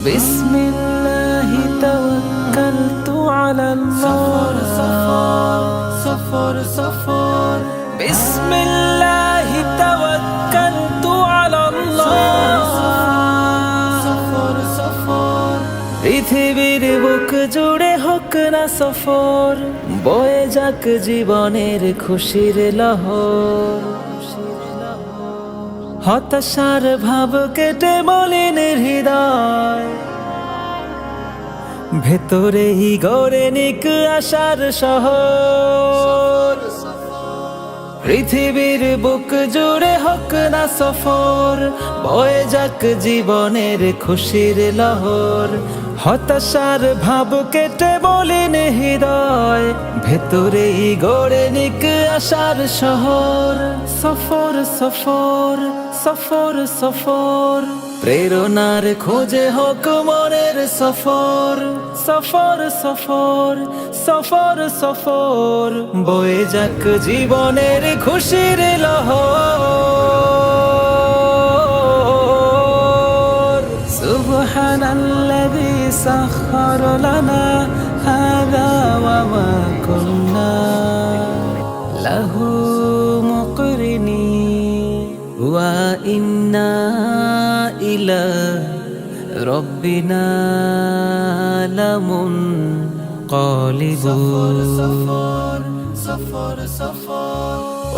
بسم الله توكلت على الله صفار صفار صفار بسم الله توكلت على الله صفار صفار পৃথিবীর বুক জুড়ে হোক না সফর বয়ে যাক জীবনের খুশির লহর হতাশার ভাব কেটে মলিন হৃদয় ভেতরেই গড়ে নিক আশার শহর। পৃথিবীর বুক হোক না সফর, বয়ে যাক জীবনের খুশির লহর। হতাশার ভাব কেটে বলিন হৃদয়, ভেতরেই গড়ে নিক আশার শহর। সফর সফর সফর সফর, প্রেরণার খোঁজে হোক মনের সফর। সফর সফর সফর সফর, বয়ে যাক জীবনের খুশির লহর। سبحان الذي سخر لنا هذا وما كنا له مقرنين وإنا إلى ربنا لمنقلبون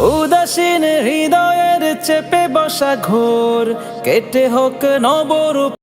উদাসীন হৃদয়ের চেপে বসা ঘোর কেটে হোক নবরূপ